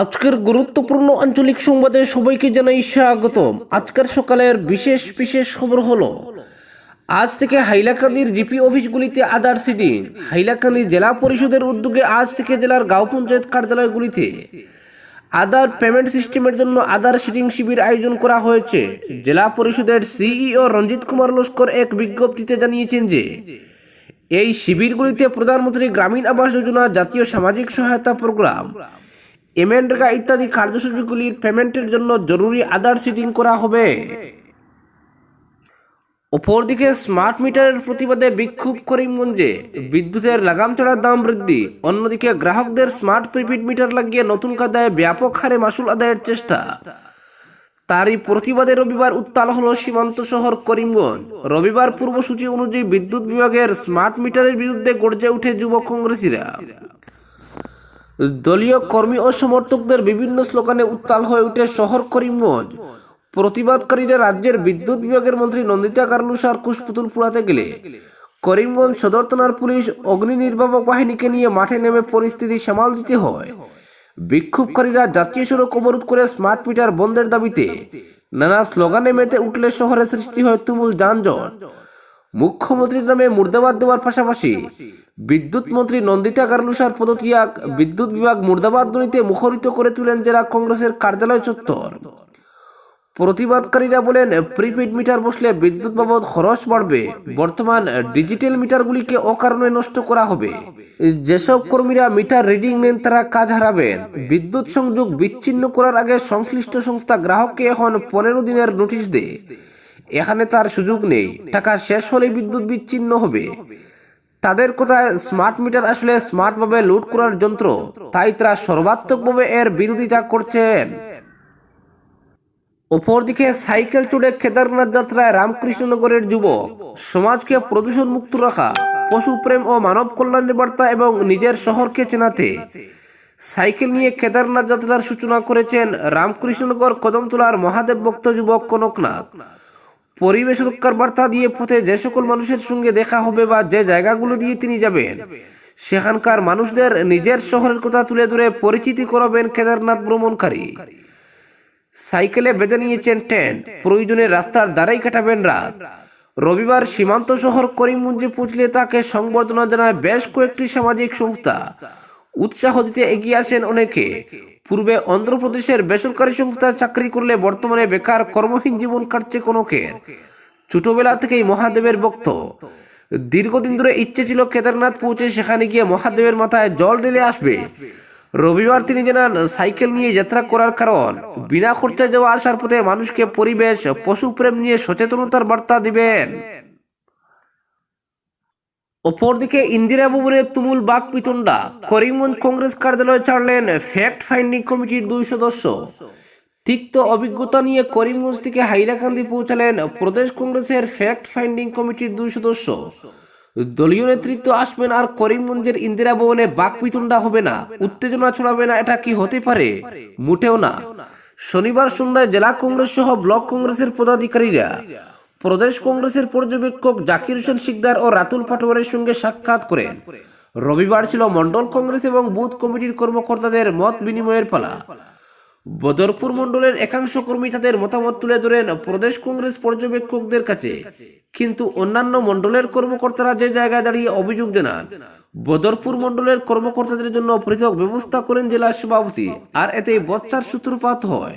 আজকের গুরুত্বপূর্ণ আঞ্চলিক সংবাদে সবাইকে জানাই স্বাগত আজকের সকালের বিশেষ বিশেষ খবর হলো, আজ থেকে হাইলাকান্দির জিপি অফিসগুলিতে আধার সিটিং। হাইলাকান্দি জেলা পরিষদের উদ্যোগে আজ থেকে জেলার গাঁও পঞ্চায়েত কার্যালয়গুলিতে আধার পেমেন্ট সিস্টেমের জন্য আধার সিটিং শিবির আয়োজন করা হয়েছে। জেলা পরিষদের সিইও রঞ্জিত কুমার লস্কর এক বিজ্ঞপ্তিতে জানিয়েছেন যে, এই শিবিরগুলিতে প্রধানমন্ত্রী গ্রামীণ আবাস যোজনা জাতীয় সামাজিক সহায়তা প্রোগ্রাম এমএনরেগা ইত্যাদি কার্যসূচিগুলির পেমেন্টের জন্য জরুরি আধার সিটিং করা হবে। অপরদিকে স্মার্ট মিটারের প্রতিবাদে বিক্ষোভ করিমগঞ্জে বিদ্যুতের লাগাম ছাড়া দাম বৃদ্ধি। অন্যদিকে গ্রাহকদের স্মার্ট প্রিপেড মিটার লাগিয়ে নতুন কাদায় ব্যাপক হারে মাসুল আদায়ের চেষ্টা। তারই প্রতিবাদে রবিবার উত্তাল হল সীমান্ত শহর করিমগঞ্জ। রবিবার পূর্বসূচি অনুযায়ী বিদ্যুৎ বিভাগের স্মার্ট মিটারের বিরুদ্ধে গর্জে উঠে যুব কংগ্রেসীরা। দলীয় কর্মী ও সমর্থকদের বিভিন্ন স্লোগানে উত্তাল হয়ে উঠে শহর করিমগঞ্জ প্রতিবাদকারীরা রাজ্যের বিদ্যুৎ বিভাগের মন্ত্রী নন্দিতা কার্লুসার কুশপুতুল পুরাতে গেলে করিমগঞ্জ সদর থানার পুলিশ অগ্নি নির্বাপক বাহিনীকে নিয়ে মাঠে নেমে পরিস্থিতি সামাল দিতে হয়। বিক্ষোভকারীরা জাতীয় সড়ক অবরোধ করে স্মার্ট মিটার বন্ধের দাবিতে নানা স্লোগানে মেতে উঠলে শহরে সৃষ্টি হয় তুমুল যানজট। মুখ্যমন্ত্রীর নামে মুর্দাবাদ দেওয়ার পাশাপাশি বিদ্যুৎ মন্ত্রী নন্দিতা কার্লুসার পদত্যাগ বিদ্যুৎ বিভাগ মুর্দাবাদ ধ্বনিতে মুখরিত করে তুলেন জেলা কংগ্রেসের কার্যালয় চত্বর। প্রতিবাদকারীরা বলেন প্রিপেড মিটার বসলে বিদ্যুৎ বাবদ খরচ বাড়বে, বর্তমান ডিজিটাল মিটারগুলিকে অকারণে নষ্ট করা হবে। যেসব কর্মীরা মিটার রিডিং নেন, তারা কাজ হারাবেন। বিদ্যুৎ সংযোগ বিচ্ছিন্ন করার আগে সংশ্লিষ্ট সংস্থা গ্রাহককে এখন পনেরো দিনের নোটিশ দেয়। এখানে তার সুযোগ নেই। টাকা শেষ হলে বিদ্যুৎ বিচ্ছিন্ন হবে। তাদের কথায় স্মার্ট মিটার আসলে স্মার্টভাবে লুট করার যন্ত্র? তাই তারা সর্বাত্মকভাবে এর বিরোধিতা করছেন অপরদিকে সাইকেল চড়ে কেদারনাথ যাত্রায় রামকৃষ্ণনগরের যুবক, সমাজকে প্রদূষণ মুক্ত রাখা, পশুপ্রেম ও মানব কল্যাণের বার্তা এবং নিজের শহরকে চেনাতে। সাইকেল নিয়ে কেদারনাথ যাত্রার সূচনা করেছেন রামকৃষ্ণনগর কদমতলার মহাদেব ভক্ত যুবক কনকনাথ। পরিবেশ রক্ষার বার্তা দিয়ে পথে যে সকল মানুষের সঙ্গে দেখা হবে বা যে জায়গাগুলো দিয়ে তিনি যাবেন, সেখানকার মানুষদের নিজের শহরের কথা তুলে ধরে পরিচিতি করাবেন কেদারনাথ ভ্রমণকারী। সাইকেলে বেঁধে নিয়েছেন টেন্ট, প্রয়োজনে রাস্তার দ্বারাই কাটাবেন রাত। রবিবার সীমান্ত শহর করিমগঞ্জে পৌঁছলে তাকে সংবর্ধনা জানায় বেশ কয়েকটি সামাজিক সংস্থা। উৎসাহ দিতে এগিয়ে আসেন অনেকে। পূর্বে অন্ধ্রপ্রদেশের বেসরকারি সংস্থায় চাকরি করলে বর্তমানে বেকার কর্মহীন জীবন কাটছে কনকের। ছোটবেলা থেকেই মহাদেবের ভক্ত। দীর্ঘদিন ধরে ইচ্ছে ছিল কেদারনাথ পৌঁছে সেখানে গিয়ে মহাদেবের মাথায় জল ঢেলে আসবে। রবিবার তিনি জানান, সাইকেল নিয়ে যাত্রা করার কারণ। বিনা খরচায় যাওয়া আসার পথে মানুষকে পরিবেশ, পশুপ্রেম নিয়ে সচেতনতার বার্তা দিবেন। অপরদিকে ইন্দিরা ভবনের তুমুল বাক পিতন্ডা করিমগঞ্জ কংগ্রেস কার্যালয়ে ছাড়লেন ফ্যাক্ট ফাইন্ডিং কমিটির দুই সদস্য। তিক্ত অভিজ্ঞতা নিয়ে করিমগঞ্জ থেকে হাইলাকান্দি পৌঁছালেন প্রদেশ কংগ্রেসের ফ্যাক্ট ফাইন্ডিং কমিটির দুই সদস্য। দলীয় নেতৃত্ব আসবেন আর করিমগঞ্জের ইন্দিরা ভবনে বাকপিতুন্ডা হবে না। উত্তেজনা ছড়াবে না, এটা কি হতে পারে? মোটেও না। শনিবার সন্ধ্যায় জেলা কংগ্রেস সহ ব্লক কংগ্রেসের পদাধিকারীরা প্রদেশ কংগ্রেসের পর্যবেক্ষক জাকির হোসেন শিকদার ও রাতুল পাটোয়ারের সঙ্গে সাক্ষাৎ করেন। রবিবার ছিল মন্ডল কংগ্রেস এবং বুথ কমিটির কর্মকর্তাদের মত বিনিময়ের পালা। বদরপুর মন্ডলের একাংশ কর্মী তাদের মতামত তুলে ধরেন প্রদেশ কংগ্রেস পর্যবেক্ষকদের কাছে। কিন্তু অন্যান্য মন্ডলের কর্মকর্তারা যে জায়গায় দাঁড়িয়ে অভিযোগ জানান, বদরপুর মন্ডলের কর্মকর্তাদের জন্য পৃথক ব্যবস্থা করেন জেলা সভাপতি। আর এতে বচ্চার সূত্রপাত হয়।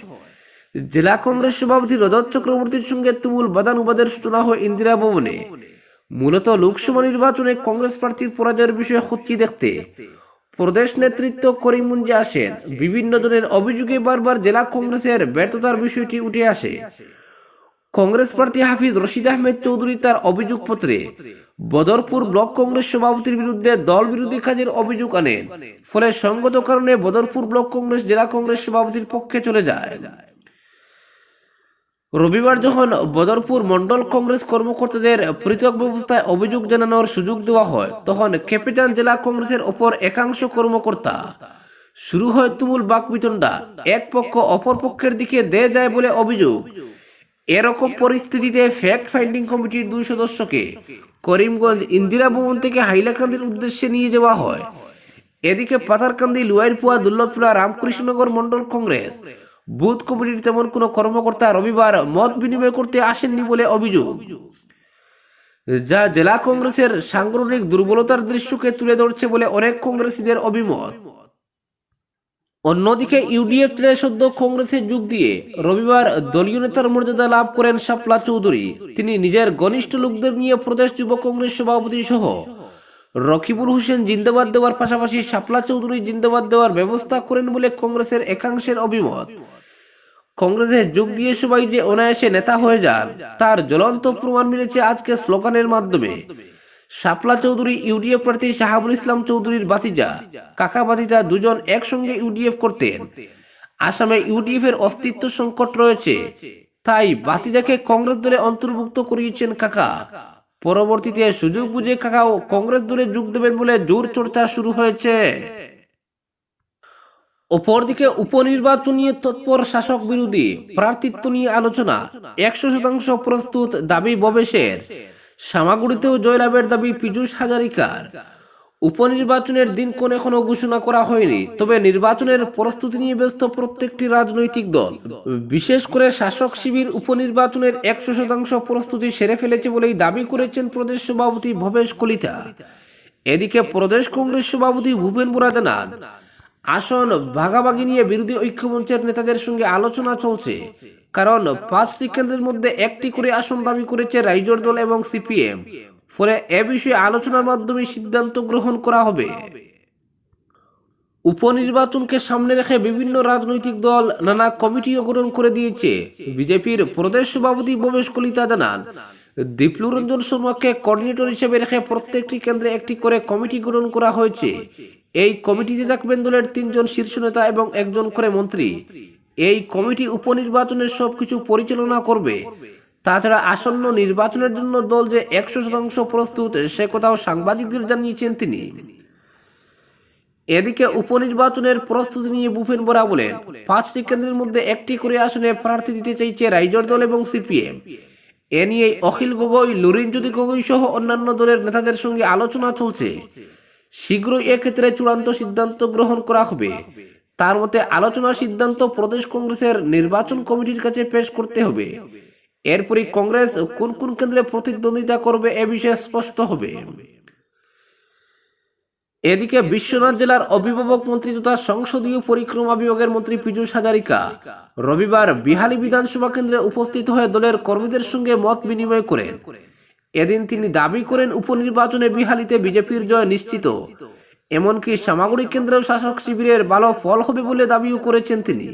জেলা কংগ্রেস সভাপতি রজত চক্রবর্তীর সঙ্গে তুমুল বাদানুবাদের সূচনা হয় ইন্দিরা ভবনে। মূলত লোকসভা নির্বাচনে কংগ্রেস প্রার্থীর পরাজয়ের বিষয়ে খতিয়ে দেখতে প্রদেশ নেতৃত্ব করিমগঞ্জে আসেন। বিভিন্ন জনের অভিযোগে বারবার জেলা কংগ্রেসের ব্যর্থতার বিষয়টি উঠে আসে। কংগ্রেস প্রার্থী হাফিজ রশিদ আহমেদ চৌধুরী তার অভিযোগপত্রে বদরপুর ব্লক কংগ্রেস সভাপতির বিরুদ্ধে দল বিরোধী কাজের অভিযোগ আনেন। ফলে সঙ্গত কারণে বদরপুর ব্লক কংগ্রেস জেলা কংগ্রেস সভাপতির পক্ষে চলে যায়। রবিবার যখন বদরপুর মন্ডল কংগ্রেস কর্মকর্তাদের পৃথক ব্যবস্থায় অভিযোগ জানানোর সুযোগ দেওয়া হয়, তখন ক্যাপিটাল জেলা কংগ্রেসের ওপর একাংশ কর্মকর্তা। শুরু হয় তুমুল বাকবিতণ্ডা, এক পক্ষ অপর পক্ষের দিকে দেয় যায় বলে অভিযোগ। এরকম পরিস্থিতিতে ফ্যাক্ট ফাইন্ডিং কমিটির দুই সদস্যকে করিমগঞ্জ ইন্দিরা ভবন থেকে হাইলাকান্দির উদ্দেশ্যে নিয়ে যাওয়া হয়। এদিকে পাথারকান্দি, লুয়াইরপুয়া দুর্লভপুরা রামকৃষ্ণনগর মন্ডল কংগ্রেস বুথ কমিটির তেমন কোনো কর্মকর্তা রবিবার মত বিনিময় করতে আসেননি বলে অভিযোগ। যা জেলা কংগ্রেসের সাংগঠনিক দুর্বলতার দৃশ্যকে তুলে ধরছে বলে অনেক কংগ্রেসীদের অভিমত। অন্যদিকে ইউডিএফ ছেড়ে সদ্য কংগ্রেসে যোগ দিয়ে রবিবার দলীয় নেতার মর্যাদা লাভ করেন শাপলা চৌধুরী। তিনি নিজের ঘনিষ্ঠ লোকদের নিয়ে প্রদেশ যুব কংগ্রেস সভাপতি সহ রকিবুল হোসেন জিন্দাবাদ দেওয়ার পাশাপাশি শাপলা চৌধুরী জিন্দাবাদ দেওয়ার ব্যবস্থা করেন বলে কংগ্রেসের একাংশের অভিমত। কংগ্রেসে যোগ দিয়ে সবাই যে অনায়াসে নেতা হয়ে যান, তার জ্বলন্ত প্রমাণ মিলেছে আজকে স্লোগানের মাধ্যমে। শাপলা চৌধুরী, ইউডিএফ প্রার্থী শাহাবুল ইসলাম চৌধুরীর বাতিজা কাকা বাতিজা দুজন একসঙ্গে ইউডিএফ করতেন। আসামে ইউডিএফ এর অস্তিত্ব সংকট রয়েছে, তাই বাতিজাকে কংগ্রেস দলে অন্তর্ভুক্ত করিয়েছেন কাকা। পরবর্তীতে সুযোগ বুঝে কাকাও কংগ্রেস দলে যোগ দেবেন বলে জোর চর্চা শুরু হয়েছে। অপরদিকে উপনির্বাচন তৎপর শাসক বিরোধী প্রার্থিত্ব নিয়ে আলোচনা একশো শতাংশ প্রস্তুত দাবি ববেশের। সামাগুড়িতেও জয়লাভের দাবি পীযূষ হাজারিকার। উপনির্বাচনের দিনক্ষণ এখনও ঘোষণা করা হয়নি, তবে নির্বাচনের প্রস্তুতি নিয়ে ব্যস্ত প্রত্যেকটি রাজনৈতিক দল। বিশেষ করে শাসক শিবির উপনির্বাচনের একশো শতাংশ প্রস্তুতি সেরে ফেলেছে বলেই দাবি করেছেন প্রদেশ সভাপতি ভবেশ কলিতা। এদিকে প্রদেশ কংগ্রেস সভাপতি ভূপেন বোরা জানান আসন ভাগাভাগি নিয়ে বিরোধী ঐক্যমঞ্চের নেতাদের সঙ্গে আলোচনা চলছে। কারণ পাঁচটি কেন্দ্রের মধ্যে একটি করে আসন দাবি করেছে রাইজর দল এবং সিপিএম। ফলে এ বিষয়ে আলোচনার মাধ্যমে সিদ্ধান্ত গ্রহণ করা হবে। উপনির্বাচনকে সামনে রেখে বিভিন্ন রাজনৈতিক দল নানা কমিটিও গঠন করে দিয়েছে। বিজেপির প্রদেশ সভাপতি ভবেশ কলিতা জানান, দীপ্লু রঞ্জন শর্মাকে কোঅর্ডিনেটর হিসেবে রেখে প্রত্যেকটি কেন্দ্রে একটি করে কমিটি গঠন করা হয়েছে। এই কমিটিতে থাকবেন দলের তিনজন শীর্ষ নেতা এবং একজন করে মন্ত্রী। এই কমিটি উপনির্বাচনের সবকিছু পরিচালনা করবে। তাছাড়া আসন্ন নির্বাচনের জন্য দল যে একশো শতাংশ প্রস্তুত, সে কথাও সাংবাদিকদের জানিয়েছেন তিনি। এদিকে উপনির্বাচনের প্রস্তুতি নিয়ে বুফেন বরা বলেন, পাঁচটি কেন্দ্রের মধ্যে একটি করে আসনে প্রার্থী দিতে চাইছে রাইজর দল এবং সিপিএম। এ নিয়ে অখিল গগৈ লুরিনজ্যোতি গগৈ সহ অন্যান্য দলের নেতাদের সঙ্গে আলোচনা চলছে। শীঘ্রই এক্ষেত্রে চূড়ান্ত সিদ্ধান্ত গ্রহণ করা হবে। তার মতে আলোচনা সিদ্ধান্ত প্রদেশ কংগ্রেসের নির্বাচন কমিটির কাছে পেশ করতে হবে। এরপরই কংগ্রেস কোন কোন কেন্দ্রে প্রতিদ্বন্দ্বিতা করবে এ বিষয়ে স্পষ্ট হবে। এদিকে বিশ্বনাথ জেলার অভিভাবক মন্ত্রী তথা সংসদীয় পরিক্রমা বিভাগের মন্ত্রী পীযূষ হাজারিকা রবিবার বিহালি বিধানসভা কেন্দ্রে উপস্থিত হয়ে দলের কর্মীদের সঙ্গে মত বিনিময় করেন। এদিন তিনি দাবি করেন উপনির্বাচনে বিহালিতে বিজেপির জয় নিশ্চিত। এমনকি সামাগুড়ি কেন্দ্রেও শাসক শিবিরের ভালো ফল হবে বলে দাবিও করেছেন তিনি।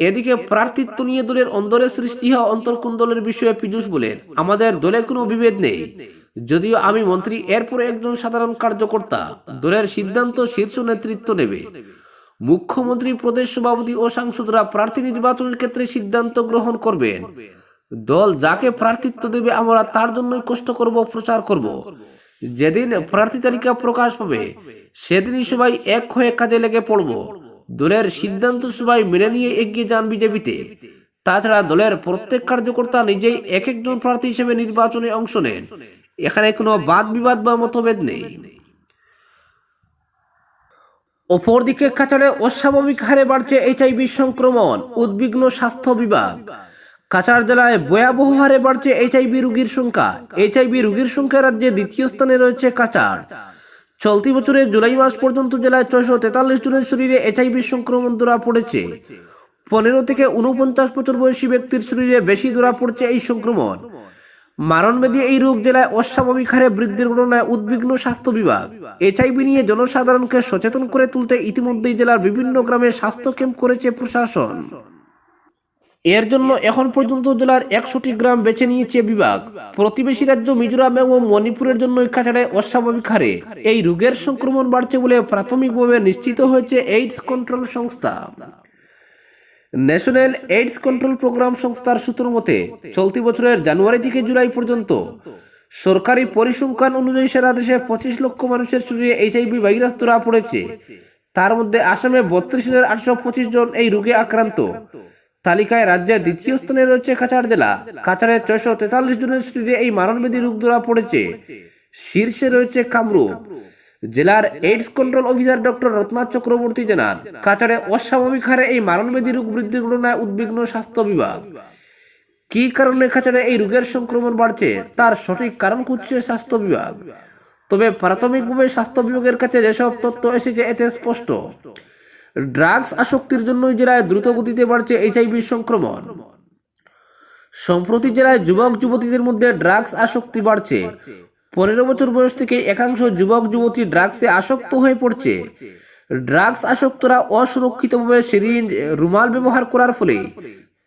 এদিকে প্রার্থিত্ব নিয়ে দলের অন্দরে সৃষ্টি হওয়া অন্তর্কুন্দলের বিষয়ে পীযূষ বলেন, আমাদের দলে কোনো বিভেদ নেই। যদিও আমি মন্ত্রী এরপরে একজন সাধারণ কার্যকর্তা, দলের সিদ্ধান্ত শীর্ষ নেতৃত্ব নেবে। মুখ্যমন্ত্রী প্রদেশ সভাপতি ও সাংসদরা প্রার্থী নির্বাচনের ক্ষেত্রে সিদ্ধান্ত গ্রহণ করবেন। দল যাকে প্রার্থিত্ব দেবে, আমরা তার জন্যই কষ্ট করব, প্রচার করব। যেদিন প্রার্থী তালিকা প্রকাশ পাবে সেদিনই সবাই এক হয়ে কাজে লেগে পড়ব। দলের সিদ্ধান্ত সবাই মেনে নিয়ে এগিয়ে যান বিজেপিতে। তাছাড়া দলের প্রত্যেক কার্যকর্তা নিজেই এক একজন প্রার্থী হিসেবে নির্বাচনে অংশ নেন। এখানে কোনো বাদ বিবাদ বা মতভেদ নেই। অপরদিকে কাছাড়ে অস্বাভাবিক হারে বাড়ছে এইচআইভি সংক্রমণ, উদ্বিগ্ন স্বাস্থ্য বিভাগ। কাছাড় জেলায় ভয়াবহ হারে বাড়ছে এইচআইভি রোগীর সংখ্যা। এইচআইভি রোগীর সংখ্যা রাজ্যে দ্বিতীয় স্থানে রয়েছে কাছাড়। চলতি বছরের জুলাই মাস পর্যন্ত জেলায় ছয়শো তেতাল্লিশ জনের শরীরে এইচআইভি সংক্রমণ ধরা পড়েছে। পনেরো থেকে উনপঞ্চাশ বছর বয়সী ব্যক্তির শরীরে বেশি ধরা পড়ছে এই সংক্রমণ। মারণবেদী এই রোগ জেলায় অস্বাভাবিক হারে বৃদ্ধির ঘটনায় উদ্বিগ্ন স্বাস্থ্য বিভাগ। এইচআইভি নিয়ে জনসাধারণকে সচেতন করে তুলতে ইতিমধ্যেই জেলার বিভিন্ন গ্রামে স্বাস্থ্য ক্যাম্প করেছে প্রশাসন। এর জন্য এখন পর্যন্ত জেলার একশোটি গ্রাম বেছে নিয়েছে বিভাগ। প্রতিবেশী রাজ্য মিজোরাম এবং মণিপুরের জন্য কাছাড়ে অস্বাভাবিক হারে। এই রোগের সংক্রমণ বাড়ছে বলে প্রাথমিকভাবে নিশ্চিত হয়েছে এইডস কন্ট্রোল সংস্থা। ন্যাশনাল এইডস কন্ট্রোল প্রোগ্রাম সংস্থার সূত্র মতে, চলতি বছরের জানুয়ারি থেকে জুলাই পর্যন্ত সরকারি পরিসংখ্যান অনুযায়ী সারা দেশে পঁচিশ লক্ষ মানুষের শরীরে এইচআইভি ভাইরাস ধরা পড়েছে। তার মধ্যে আসামে বত্রিশ হাজার আটশো পঁচিশ জন এই রোগে আক্রান্ত। তালিকায় রাজ্যের দ্বিতীয় স্থানে রয়েছে কাছাড় জেলা। কাছাড়ে ছয়শো তেতাল্লিশ জনের শরীরে এই মারণবেদী রোগ ধরা পড়েছে। শীর্ষে রয়েছে কামরূপ। জেলার AIDS control officer doctor Ratnath Chakraborty জানান, কাছাড়ে অস্বাভাবিক হারে এই মারণবেদী রোগ বৃদ্ধির ঘটনায় উদ্বিগ্ন স্বাস্থ্য বিভাগ। কি কারণে খাঁচারে এই রোগের সংক্রমণ বাড়ছে, তার সঠিক কারণ খুঁজছে স্বাস্থ্য বিভাগ। তবে প্রাথমিকভাবে স্বাস্থ্য বিভাগের কাছে যেসব তথ্য এসেছে, এতে স্পষ্ট। ড্রাগস আসক্তির জন্যই জেলায় দ্রুত গতিতে বাড়ছে এইচআইভি সংক্রমণ। সম্প্রতি জেলায় যুবক যুবতীদের মধ্যে ড্রাগস আসক্তি বাড়ছে, পনেরো বছর বয়স থেকে একাংশ যুবক যুবতী ড্রাগসে আসক্ত হয়ে পড়ছে। ড্রাগস আসক্তরা অসুরক্ষিতভাবে সিরিঞ্জ, রুমাল ব্যবহার করার ফলে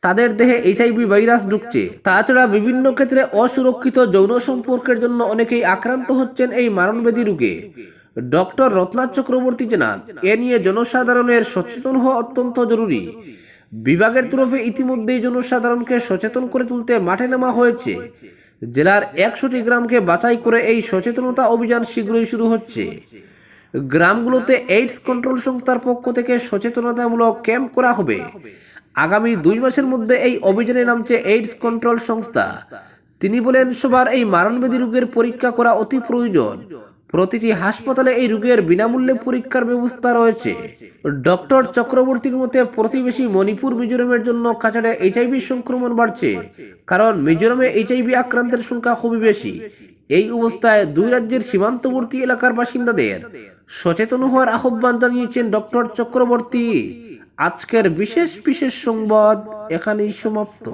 তাদের দেহে এইচআইভি ভাইরাস ঢুকছে। তাছাড়া বিভিন্ন ক্ষেত্রে অসুরক্ষিত যৌন সম্পর্কের জন্য অনেকেই আক্রান্ত হচ্ছেন এই মারণবেদী রোগে। ডক্টর রত্নাথ চক্রবর্তী জানান এ নিয়ে জনসাধারণের সচেতন হওয়া অত্যন্ত জরুরি। বিভাগের তরফে ইতিমধ্যেই জনসাধারণকে সচেতন করে তুলতে মাঠে নামা হয়েছে। জেলার একশোটি গ্রামকে বাছাই করে এই সচেতনতা অভিযান শীঘ্রই শুরু হচ্ছে। গ্রামগুলোতে এইডস কন্ট্রোল সংস্থার পক্ষ থেকে সচেতনতামূলক ক্যাম্প করা হবে। আগামী দুই মাসের মধ্যে এই অভিযানে নামছে এইডস কন্ট্রোল সংস্থা। তিনি বলেন, সবার এই মারণবেদী রোগের পরীক্ষা করা অতি প্রয়োজন। প্রতিটি হাসপাতালে এই রোগের বিনামূল্যে পরীক্ষার ব্যবস্থা রয়েছে। ডক্টর চক্রবর্তীর মতে, প্রতিবেশী মণিপুর, মিজোরামের জন্য কাছাড়ে এইচআইভি সংক্রমণ বাড়ছে। কারণ মিজোরামে এইচআইভি আক্রান্তের সংখ্যা খুবই বেশি। এই অবস্থায় দুই রাজ্যের সীমান্তবর্তী এলাকার বাসিন্দাদের সচেতন হওয়ার আহ্বান জানিয়েছেন ডক্টর চক্রবর্তী। আজকের বিশেষ বিশেষ সংবাদ এখানেই সমাপ্ত।